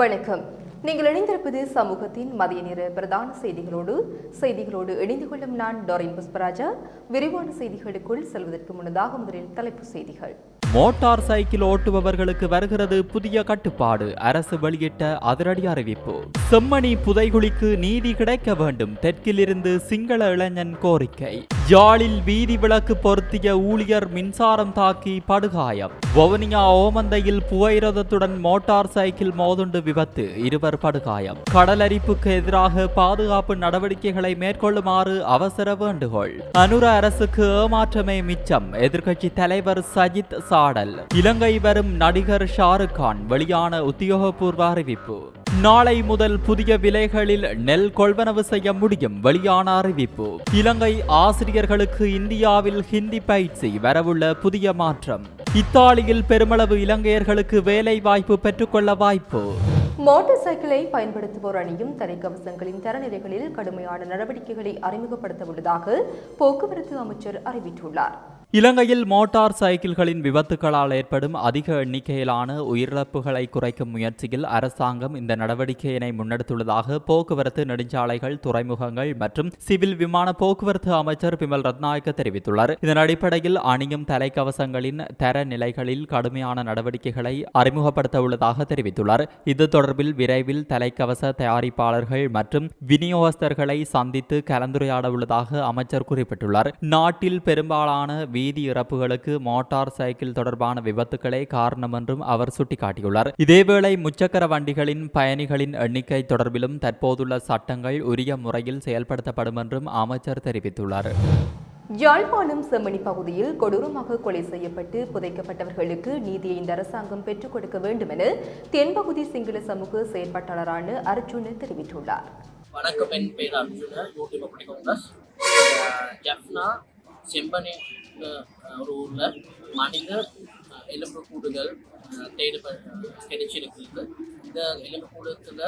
வணக்கம். நீங்கள் இணைந்திருப்பது சமூகத்தின் மதிய நேர பிரதான செய்திகளோடு செய்திகளோடு இணைந்து கொள்ளும் நான் டோரின் புஷ்பராஜா. விரிவான செய்திகளுக்குள் செல்வதற்கு முன்னதாக முதலில் தலைப்பு செய்திகள். மோட்டார் சைக்கிள் ஓட்டுபவர்களுக்கு வருகிறது புதிய கட்டுப்பாடு அரசு வெளியிட்ட அதிரடி அறிவிப்பு. செம்மணி புதைகுழிக்கு நீதி கிடைக்க வேண்டும் தெற்கிலிருந்து சிங்கள இளைஞன் கோரிக்கை. யாழில் வீதி விளக்கு பொருத்திய ஊழியர் மின்சாரம் தாக்கி படுகாயம். வவுனியா ஓமந்தையில் புகையிரதத்துடன் மோட்டார் சைக்கிள் மோதுண்டு விபத்து இருவர் படுகாயம். கடலரிப்புக்கு எதிராக பாதுகாப்பு நடவடிக்கைகளை மேற்கொள்ளுமாறு அவசர வேண்டுகோள். அனுர அரசுக்கு ஏமாற்றமே மிச்சம் எதிர்க்கட்சி தலைவர் சஜித் சாடல். இலங்கை வரும் நடிகர் ஷாருக் கான் வெளியான உத்தியோகபூர்வ அறிவிப்பு. நாளை முதல் புதிய விலைகளில் நெல் கொள்வனவு செய்ய முடியும் வெளியான அறிவிப்பு. இலங்கை ஆசிரியர்களுக்கு இந்தியாவில் ஹிந்தி பயிற்சி வரவுள்ள புதிய மாற்றம். இத்தாலியில் பெருமளவு இலங்கையர்களுக்கு வேலை வாய்ப்பு பெற்றுக்கொள்ள வாய்ப்பு. மோட்டார் சைக்கிளை பயன்படுத்துவோர் அணியும் தலைக்கவசங்களின் தரநிலைகளில் கடுமையான நடவடிக்கைகளை அறிமுகப்படுத்த உள்ளதாக போக்குவரத்து அமைச்சர் அறிவித்துள்ளார். இலங்கையில் மோட்டார் சைக்கிள்களின் விபத்துகளால் ஏற்படும் அதிக எண்ணிக்கையிலான உயிரிழப்புகளை குறைக்கும் முயற்சியில் அரசாங்கம் இந்த நடவடிக்கையினை முன்னெடுத்துள்ளதாக போக்குவரத்து நெடுஞ்சாலைகள் துறைமுகங்கள் மற்றும் சிவில் விமான போக்குவரத்து அமைச்சர் பிமல் ரத்நாயக்க தெரிவித்துள்ளார். இதன் அடிப்படையில் அணியும் தலைக்கவசங்களின் தர நிலைகளில் கடுமையான நடவடிக்கைகளை அறிமுகப்படுத்த உள்ளதாக தெரிவித்துள்ளார். இது தொடர்பில் விரைவில் தலைக்கவச தயாரிப்பாளர்கள் மற்றும் விநியோகஸ்தர்களை சந்தித்து கலந்துரையாட உள்ளதாக அமைச்சர் குறிப்பிட்டுள்ளார். நாட்டில் பெரும்பாலான வீதி இறப்புகளுக்கு மோட்டார் சைக்கிள் தொடர்பான விபத்துக்களே காரணம் என்றும் அவர் சுட்டிக்காட்டியுள்ளார். இதேவேளை முச்சக்கர வண்டிகளின் பயணிகளின் எண்ணிக்கை தொடர்பிலும் தற்போதுள்ள சட்டங்கள் உரிய முறையில் செயல்படுத்தப்படும் என்றும் அமைச்சர் தெரிவித்துள்ளார். யாழ்ப்பாணம் செம்மணி பகுதியில் கொடூரமாக கொலை செய்யப்பட்டு புதைக்கப்பட்டவர்களுக்கு நீதியை இந்த அரசாங்கம் பெற்றுக் கொடுக்க வேண்டும் என தென்பகுதி சிங்கள சமூக செயற்பாட்டாளரான அர்ஜுன தெரிவித்துள்ளார். வணக்கம். என் பேர் அர்ஜுன. யூடியூப் செம்பனி ஒரு ஊரில் மனித எலும்பு கூடுகள் அஹ், தேடு கிடைச்சிருக்கு இந்த எலும்பு கூடத்தில்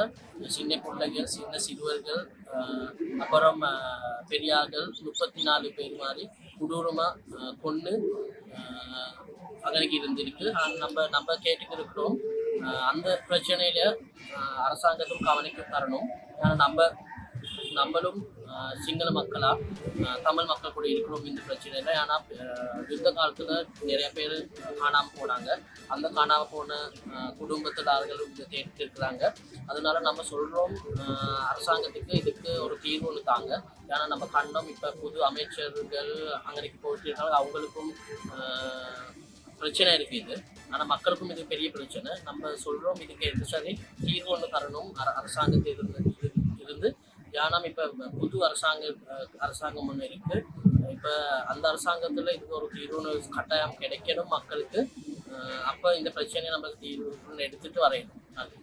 சின்ன பிள்ளைகள் சின்ன சிறுவர்கள் அப்புறம் பெரியார்கள் முப்பத்தி நாலு பேர் மாதிரி கொடூரமாக கொண்டு அகனுக்கு இருந்திருக்கு. நம்ம நம்ம கேட்டுக்கிருக்கிறோம். அந்த பிரச்சனையில அரசாங்கத்தும் கவனிக்க தரணும். ஏன்னா நம்ம நம்மளும் சிங்கள மக்களா தமிழ் மக்கள் கூட இருக்கிறோம் இந்த பிரச்சனையில் ஏன்னா யுத்த காலத்தில் நிறைய பேர் காணாமல் போனாங்க. அந்த காணாமல் போன அஹ், குடும்பத்தில் தேடிட்டு இருக்கிறாங்க. அதனால நம்ம சொல்கிறோம் அரசாங்கத்துக்கு இதுக்கு ஒரு தீர்வு ஒன்று தாங்க ஏன்னா நம்ம கண்டோம் இப்போ புது அமைச்சர்கள் அங்கனைக்கு போயிட்டு இருக்காங்க. அவங்களுக்கும் பிரச்சனை இருக்கு இது. மக்களுக்கும் இது பெரிய பிரச்சனை. நம்ம சொல்கிறோம் இதுக்கு எது சரி? தீர்வு ஒன்று தரணும். அர- அரசாங்கத்தில் இருந்து இரு- இருந்து ஏன்னா இப்போ புது அரசாங்க அரசாங்கம் ஒன்று இருக்கு. இப்போ அந்த அரசாங்கத்தில் இதுக்கு ஒரு தீர்வு கட்டாயம் கிடைக்கணும் மக்களுக்கு. அப்போ இந்த பிரச்சனையை நம்ம தீர்வுன்னு எடுத்துட்டு வரையணும். அது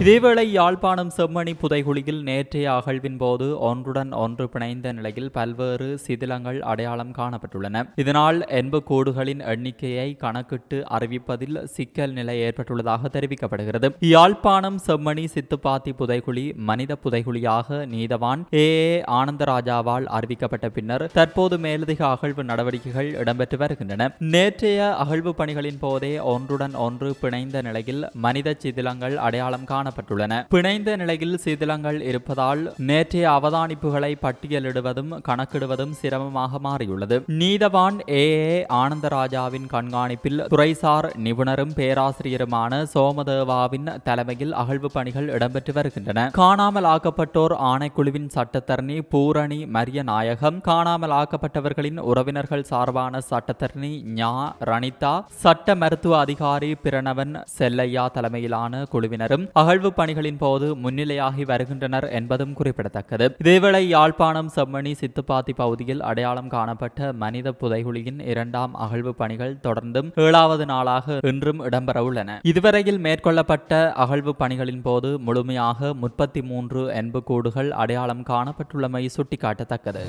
இதேவேளை யாழ்ப்பாணம் செம்மணி புதைகுழியில் நேற்றைய அகழ்வின் போது ஒன்றுடன் ஒன்று பிணைந்த நிலையில் பல்வேறு சிதிலங்கள் அடையாளம் காணப்பட்டுள்ளன. இதனால் எண்புக்கூடுகளின் எண்ணிக்கையை கணக்கிட்டு அறிவிப்பதில் சிக்கல் நிலை ஏற்பட்டுள்ளதாக தெரிவிக்கப்படுகிறது. யாழ்ப்பாணம் செம்மணி சித்துப்பாத்தி புதைகுழி மனித புதைகுழியாக நீதவான் ஏ. ஏ. ஆனந்தராஜாவால் அறிவிக்கப்பட்ட பின்னர் தற்போது மேலதிக அகழ்வு நடவடிக்கைகள் இடம்பெற்று வருகின்றன. நேற்றைய அகழ்வு பணிகளின் போதே ஒன்றுடன் ஒன்று பிணைந்த நிலையில் மனித சிதிலங்கள் அடையாளம் காணப்பட்டுள்ளன. பிணைந்த நிலையில் சிதிலங்கள் இருப்பதால் நேற்றைய அவதானிப்புகளை பட்டியலிடுவதும் கணக்கிடுவதும் சிரமமாக மாறியுள்ளது. நீதவான் ஏ. ஏ. ஆனந்தராஜாவின் கண்காணிப்பில் துறைசார் நிபுணரும் பேராசிரியருமான சோமதேவாவின் தலைமையில் அகழ்வு பணிகள் இடம்பெற்று வருகின்றன. காணாமல் ஆக்கப்பட்டோர் ஆணைக்குழுவின் சட்டத்தரணி பூரணி மரிய நாயகம் காணாமல் ஆக்கப்பட்டவர்களின் உறவினர்கள் சார்பான சட்டத்தரணி ஞா. ரணிதா சட்ட மருத்துவ அதிகாரி பிரணவன் செல்லையா தலைமையிலான குழுவினரும் அகழ்வு பணிகளின் போது முன்னிலையாகி வருகின்றனர் என்பதும் குறிப்பிடத்தக்கது. இதேவேளை யாழ்ப்பாணம் செம்மணி சித்துப்பாத்தி பகுதியில் அடையாளம் காணப்பட்ட மனித புதைகுழியின் இரண்டாம் அகழ்வு பணிகள் தொடர்ந்தும் ஏழாவது நாளாக இன்றும் இடம்பெறவுள்ளன இதுவரையில் மேற்கொள்ளப்பட்ட அகழ்வு பணிகளின் போது முழுமையாக முப்பத்தி மூன்று எண்புக்கூடுகள் அடையாளம் காணப்பட்டுள்ளமை சுட்டிக்காட்டத்தக்கது.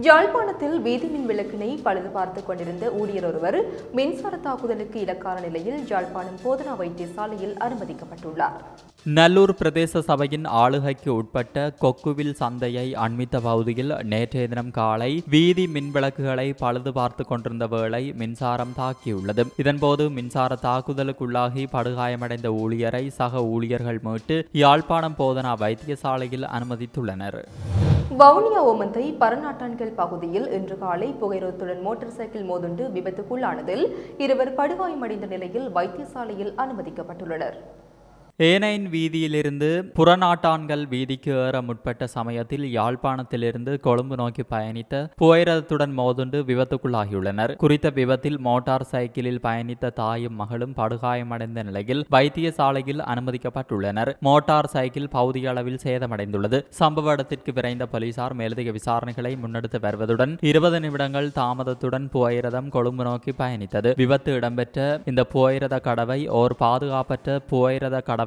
யாழ்ப்பாணத்தில் வீதி மின் விளக்கினை பழுது பார்த்துக் கொண்டிருந்த ஊழியர் ஒருவர் மின்சார தாக்குதலுக்கு இலக்கான நிலையில் யாழ்ப்பாணம் போதனா வைத்தியசாலையில் அனுமதிக்கப்பட்டுள்ளார். நல்லூர் பிரதேச சபையின் ஆளுகைக்கு உட்பட்ட கொக்குவில் சந்தையை அண்மித்த பகுதியில் நேற்றைய தினம் காலை வீதி மின்விளக்குகளை பழுது பார்த்து கொண்டிருந்த வேளை மின்சாரம் தாக்கியுள்ளது. இதன்போது மின்சார தாக்குதலுக்குள்ளாகி படுகாயமடைந்த ஊழியரை சக ஊழியர்கள் மீட்டு யாழ்ப்பாணம் போதனா வைத்தியசாலையில் அனுமதித்துள்ளனர். வவுனியா ஓமந்தை பரநாட்டான்கள் பகுதியில் இன்று காலை புகையிரத்துடன் மோட்டார் சைக்கிள் மோதுண்டு விபத்துக்குள்ளானதில் இருவர் படுகாயமடைந்த நிலையில் வைத்தியசாலையில் அனுமதிக்கப்பட்டுள்ளனர். ஏனைன் வீதியிலிருந்து புறநாட்டான்கள் வீதிக்கு ஏற முற்பட்ட சமயத்தில் யாழ்ப்பாணத்திலிருந்து கொழும்பு நோக்கி பயணித்த புகையிரத்துடன் மோதுண்டு விபத்துக்குள்ளாகியுள்ளனர். குறித்த விபத்தில் மோட்டார் சைக்கிளில் பயணித்த தாயும் மகளும் படுகாயமடைந்த நிலையில் வைத்தியசாலையில் அனுமதிக்கப்பட்டுள்ளனர். மோட்டார் சைக்கிள் பகுதிய அளவில் சேதமடைந்துள்ளது. சம்பவ இடத்திற்கு விரைந்த போலீசார் மேலதிக விசாரணைகளை முன்னெடுத்து வருவதுடன் இருபது நிமிடங்கள் தாமதத்துடன் புகையிரதம் கொழும்பு நோக்கி பயணித்தது. விபத்து இடம்பெற்ற இந்த புகையிரத கடவை ஓர் பாதுகாப்பற்ற புகையிரத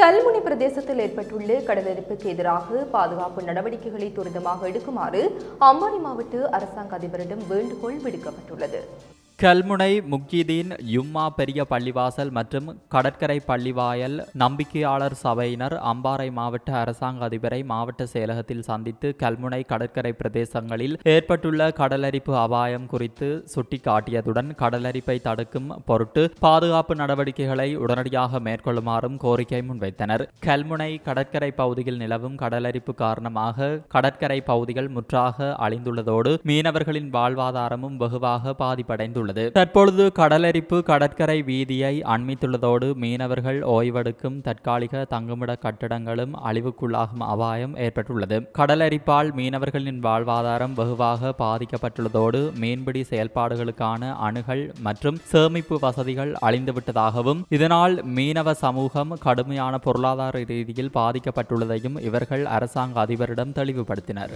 Kalmunai பிரதேசத்தில் ஏற்பட்டுள்ள கடலெடுப்புக்கு எதிராக பாதுகாப்பு நடவடிக்கைகளை துரிதமாக எடுக்குமாறு அம்பாறை மாவட்ட அரசாங்க அதிபரிடம் வேண்டுகோள் விடுக்கப்பட்டுள்ளது. கல்முனை முக்கிதீன் யும்மா பெரிய பள்ளிவாசல் மற்றும் கடற்கரை பள்ளிவாயல் நம்பிக்கையாளர் சபையினர் அம்பாறை மாவட்ட அரசாங்க அதிபரை மாவட்ட செயலகத்தில் சந்தித்து கல்முனை கடற்கரை பிரதேசங்களில் ஏற்பட்டுள்ள கடலரிப்பு அபாயம் குறித்து சுட்டிக்காட்டியதுடன் கடலரிப்பை தடுக்கும் பொருட்டு பாதுகாப்பு நடவடிக்கைகளை உடனடியாக மேற்கொள்ளுமாறும் கோரிக்கை முன்வைத்தனர். கல்முனை கடற்கரை பகுதியில் நிலவும் கடலரிப்பு காரணமாக கடற்கரை பகுதிகள் முற்றாக அழிந்துள்ளதோடு மீனவர்களின் வாழ்வாதாரமும் வெகுவாக பாதிப்படைந்துள்ளது. உள்ளது. தற்பொழுது கடலரிப்பு கடற்கரை வீதியை அண்மித்துள்ளதோடு மீனவர்கள் ஓய்வெடுக்கும் தற்காலிக தங்குமிட கட்டடங்களும் அழிவுக்குள்ளாகும் அபாயம் ஏற்பட்டுள்ளது. கடலரிப்பால் மீனவர்களின் வாழ்வாதாரம் வெகுவாக பாதிக்கப்பட்டுள்ளதோடு மீன்பிடி செயல்பாடுகளுக்கான அணுகல் மற்றும் சேமிப்பு வசதிகள் அழிந்துவிட்டதாகவும் இதனால் மீனவ சமூகம் கடுமையான பொருளாதார ரீதியில் பாதிக்கப்பட்டுள்ளதையும் இவர்கள் அரசாங்க அதிபரிடம் தெளிவுபடுத்தினர்.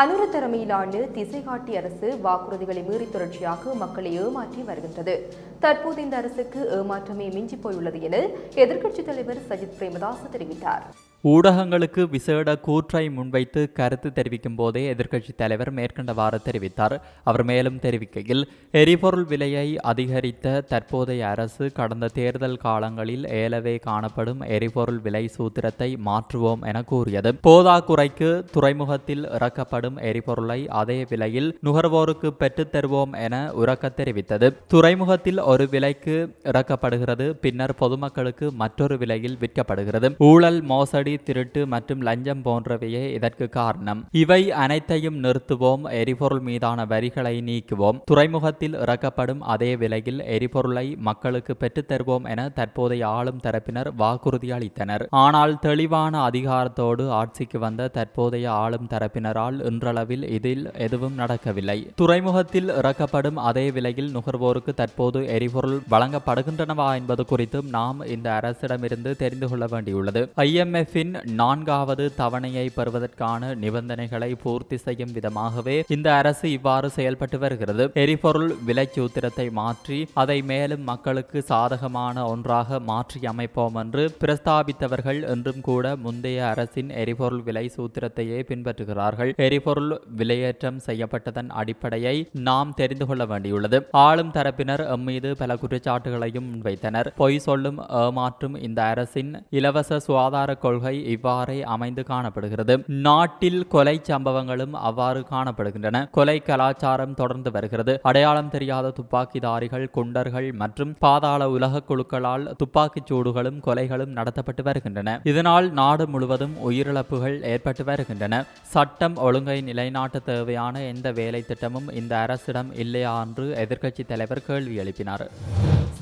அனுர தலைமையிலான திசை காட்டி அரசு வாக்குறுதிகளை மீறி தொடர்ச்சியாக மக்களை ஏமாற்றி வருகின்றது. தற்போது இந்த அரசுக்கு ஏமாற்றமே மிஞ்சி போயுள்ளது என எதிர்க்கட்சித் தலைவர் சஜித் பிரேமதாஸ் தெரிவித்தார். ஊடகங்களுக்கு விசேட கூற்றை முன்வைத்து கருத்து தெரிவிக்கும் போதே எதிர்க்கட்சித் தலைவர் மேற்கண்டவாறு தெரிவித்தார். அவர் மேலும் தெரிவிக்கையில் எரிபொருள் விலையை அதிகரித்த தற்போதைய அரசு கடந்த தேர்தல் காலங்களில் ஏலவே காணப்படும் எரிபொருள் விலை சூத்திரத்தை மாற்றுவோம் என கூறியது. போதாக்குறைக்கு துறைமுகத்தில் இறக்கப்படும் எரிபொருளை அதே விலையில் நுகர்வோருக்கு பெற்றுத் தருவோம் என உறக்க தெரிவித்தது. துறைமுகத்தில் ஒரு விலைக்கு இறக்கப்படுகிறது பின்னர் பொதுமக்களுக்கு மற்றொரு விலையில் விற்கப்படுகிறது. ஊழல் மோசடி திருட்டு மற்றும் லஞ்சம் போன்றவையே இதற்கு காரணம். இவை அனைத்தையும் நிறுத்துவோம் எரிபொருள் மீதான வரிகளை நீக்குவோம். துறைமுகத்தில் இறக்கப்படும் அதே விலையில் எரிபொருளை மக்களுக்கு பெற்றுத்தருவோம் என தற்போதைய ஆளும் தரப்பினர் வாக்குறுதி அளித்தனர். ஆனால் தெளிவான அதிகாரத்தோடு ஆட்சிக்கு வந்த தற்போதைய ஆளும் தரப்பினரால் இன்றளவில் இதில் எதுவும் நடக்கவில்லை. துறைமுகத்தில் இறக்கப்படும் அதே விலையில் நுகர்வோருக்கு தற்போது எரிபொருள் வழங்கப்படுகின்றனவா என்பது குறித்தும் நாம் இந்த அரசிடமிருந்து தெரிந்து கொள்ள வேண்டியுள்ளது. ஐஎம்எஃப் நான்காவது தவணையை பெறுவதற்கான நிபந்தனைகளை பூர்த்தி செய்யும் விதமாகவே இந்த அரசு இவ்வாறு செயல்பட்டு வருகிறது. எரிபொருள் விலை சூத்திரத்தை மாற்றி அதை மேலும் மக்களுக்கு சாதகமான ஒன்றாக மாற்றி அமைப்போம் என்று பிரஸ்தாபித்தவர்கள் என்றும் கூட முந்தைய அரசின் எரிபொருள் விலை சூத்திரத்தையே பின்பற்றுகிறார்கள். எரிபொருள் விலையேற்றம் செய்யப்பட்டதன் அடிப்படையை நாம் தெரிந்து கொள்ள வேண்டியுள்ளது. ஆளும் தரப்பினர் எம்மீது பல குற்றச்சாட்டுகளையும் முன்வைத்தனர். பொய் சொல்லும் ஏமாற்றும் இந்த அரசின் இலவச சுகாதார கொள்கை இவ்வாறே அமைந்து காணப்படுகிறது. நாட்டில் கொலை சம்பவங்களும் அவ்வாறு காணப்படுகின்றன. கொலை கலாச்சாரம் தொடர்ந்து வருகிறது. அடையாளம் தெரியாத துப்பாக்கிதாரிகள் குண்டர்கள் மற்றும் பாதாள உலக குழுக்களால் துப்பாக்கிச் சூடுகளும் கொலைகளும் நடத்தப்பட்டு வருகின்றன. இதனால் நாடு முழுவதும் உயிரிழப்புகள் ஏற்பட்டு வருகின்றன. சட்டம் ஒழுங்கை நிலைநாட்ட தேவையான எந்த வேலை திட்டமும் இந்த அரசிடம் இல்லையா என்று எதிர்க்கட்சித் தலைவர் கேள்வி எழுப்பினார்.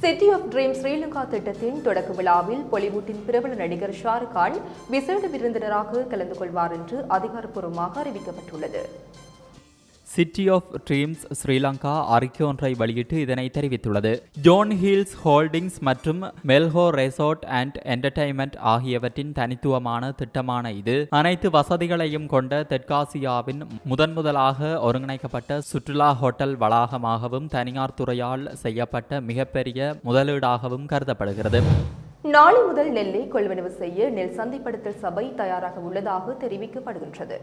சிட்டி ஆஃப் ட்ரீம் ஸ்ரீலங்கா திட்டத்தின் தொடக்க விழாவில் பாலிவுட்டின் பிரபல நடிகர் ஷாருக் கான் விசேட விருந்தினராக கலந்து கொள்வார் என்று அதிகாரப்பூர்வமாக அறிவிக்கப்பட்டுள்ளது. சிட்டி ஆஃப் ட்ரீம்ஸ் ஸ்ரீலங்கா அறிக்கை ஒன்றை வெளியிட்டு இதனை தெரிவித்துள்ளது. ஜோன் ஹில்ஸ் ஹோல்டிங்ஸ் மற்றும் மெல்ஹோ ரெசார்ட் அண்ட் என்டர்டைன்மெண்ட் ஆகியவற்றின் தனித்துவமான திட்டமான இது. அனைத்து வசதிகளையும் கொண்ட தெற்காசியாவின் முதன் முதலாக ஒருங்கிணைக்கப்பட்ட சுற்றுலா ஹோட்டல் வளாகமாகவும் தனியார் துறையால் செய்யப்பட்ட மிகப்பெரிய முதலீடாகவும் கருதப்படுகிறது. நாளை முதல் நெல்லை கொள்வனவு செய்ய நெல் சந்தைப்படுத்தல் சபை தயாராக உள்ளதாக தெரிவிக்கப்படுகின்றது.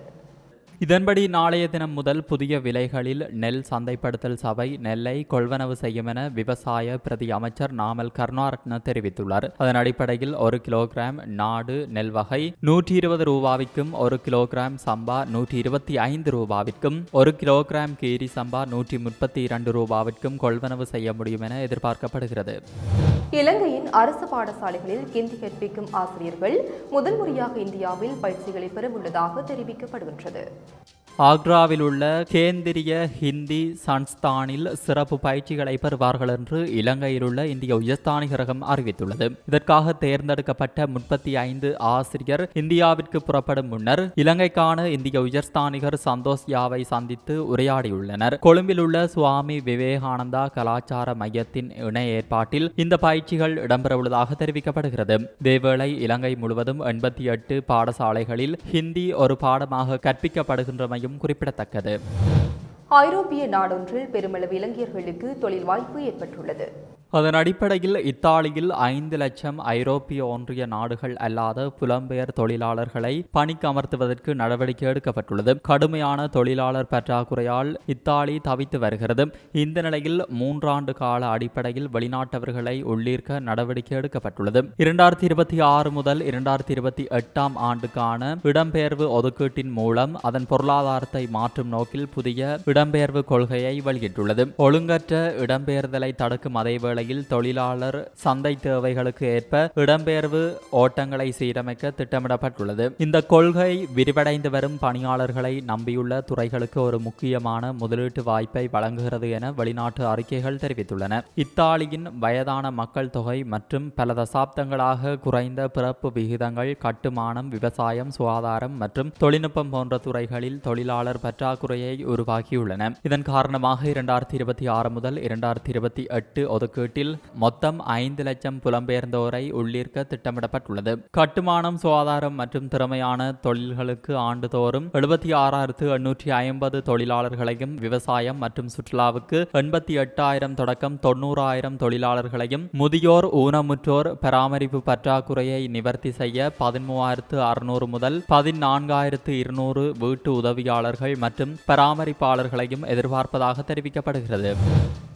இதன்படி நாளைய தினம் முதல் புதிய விலைகளில் நெல் சந்தைப்படுத்தல் சபை நெல்லை கொள்வனவு செய்யும் என விவசாய பிரதி அமைச்சர் நாமல் கருணாரத்ன தெரிவித்துள்ளார். அதன் அடிப்படையில் ஒரு கிலோகிராம் நாடு நெல் வகை நூற்றி இருபது ரூபாவிற்கும் ஒரு கிலோகிராம் சம்பா நூற்றி இருபத்தி ஐந்து ரூபாவிற்கும் ஒரு கிலோகிராம் கீரி சம்பா நூற்றி முப்பத்தி இரண்டு ரூபாவிற்கும் கொள்வனவு செய்ய முடியும் என எதிர்பார்க்கப்படுகிறது. இலங்கையின் அரசு பாடசாலைகளில் ஹிந்தி கற்பிக்கும் ஆசிரியர்கள் முதல் முறையாக இந்தியாவில் பயிற்சிகளை பெறவுள்ளதாக தெரிவிக்கப்படுகின்றது. ஆக்ராவில் உள்ள கேந்திரிய ஹிந்தி சன்ஸ்தானில் சிறப்பு பயிற்சிகளை பெறுவார்கள் என்று இலங்கையில் உள்ள இந்திய உயர்ஸ்தானிகரகம் அறிவித்துள்ளது. இதற்காக தேர்ந்தெடுக்கப்பட்ட முப்பத்தி ஐந்து ஆசிரியர் இந்தியாவிற்கு புறப்படும் முன்னர் இலங்கைக்கான இந்திய உயர்ஸ்தானிகர் சந்தோஷ் யாவை சந்தித்து உரையாடியுள்ளனர். கொழும்பில் உள்ள சுவாமி விவேகானந்தா கலாச்சார மையத்தின் இணை ஏற்பாட்டில் இந்த பயிற்சிகள் இடம்பெறவுள்ளதாக தெரிவிக்கப்படுகிறது. இதேவேளை இலங்கை முழுவதும் எண்பத்தி எட்டு பாடசாலைகளில் ஹிந்தி ஒரு பாடமாக கற்பிக்கப்படுகின்றமையும் குறிப்பிடத்தக்கது. ஐரோப்பிய நாடொன்றில் பெருமளவு இளைஞர்களுக்கு தொழில் வாய்ப்பு ஏற்பட்டுள்ளது. அதன் அடிப்படையில் இத்தாலியில் ஐந்து லட்சம் ஐரோப்பிய ஒன்றிய நாடுகள் அல்லாத புலம்பெயர் தொழிலாளர்களை பணிக்கு அமர்த்துவதற்கு நடவடிக்கை எடுக்கப்பட்டுள்ளது. கடுமையான தொழிலாளர் பற்றாக்குறையால் இத்தாலி தவித்து வருகிறது. இந்த நிலையில் மூன்றாண்டு கால அடிப்படையில் வெளிநாட்டவர்களை உள்ளீர்க்க நடவடிக்கை எடுக்கப்பட்டுள்ளது. இரண்டாயிரத்தி இருபத்தி ஆறு முதல் இரண்டாயிரத்தி இருபத்தி எட்டாம் ஆண்டுக்கான இடம்பெயர்வு ஒதுக்கீட்டின் மூலம் அதன் பொருளாதாரத்தை மாற்றும் நோக்கில் புதிய இடம்பெயர்வு கொள்கையை வெளியிட்டுள்ளது. ஒழுங்கற்ற இடம்பெயர்தலை தடுக்கும் அதேவேளை நிலையில் தொழிலாளர் சந்தை தேவைகளுக்கு ஏற்ப இடம்பெயர்வு ஓட்டங்களை சீரமைக்க திட்டமிடப்பட்டுள்ளது. இந்த கொள்கை விரிவடைந்து வரும் பணியாளர்களை நம்பியுள்ள துறைகளுக்கு ஒரு முக்கியமான முதலீட்டு வாய்ப்பை வழங்குகிறது என வெளிநாட்டு அறிக்கைகள் தெரிவித்துள்ளன. இத்தாலியின் வயதான மக்கள் தொகை மற்றும் பல தசாப்தங்களாக குறைந்த பிறப்பு விகிதங்கள் கட்டுமானம் விவசாயம் சுகாதாரம் மற்றும் தொழில்நுட்பம் போன்ற துறைகளில் தொழிலாளர் பற்றாக்குறையை உருவாக்கியுள்ளன. இதன் காரணமாக இரண்டாயிரத்தி இருபத்தி ஆறு முதல் இரண்டாயிரத்தி இருபத்தி எட்டு ஒதுக்கீடு வீட்டில் மொத்தம் ஐந்து லட்சம் புலம்பெயர்ந்தோரை உள்ளீர்க்க திட்டமிடப்பட்டுள்ளது. கட்டுமானம் சுகாதாரம் மற்றும் திறமையான தொழில்களுக்கு ஆண்டுதோறும் எழுபத்தி ஆறாயிரத்து எண்ணூற்றி ஐம்பது தொழிலாளர்களையும் விவசாயம் மற்றும் சுற்றுலாவுக்கு எண்பத்தி எட்டாயிரம் தொடக்கம் தொண்ணூறாயிரம் தொழிலாளர்களையும் முதியோர் ஊனமுற்றோர் பராமரிப்பு பற்றாக்குறையை நிவர்த்தி செய்ய பதிமூவாயிரத்து அறுநூறு முதல் பதினான்காயிரத்து இருநூறு வீட்டு உதவியாளர்கள் மற்றும் பராமரிப்பாளர்களையும் எதிர்பார்ப்பதாக தெரிவிக்கப்படுகிறது.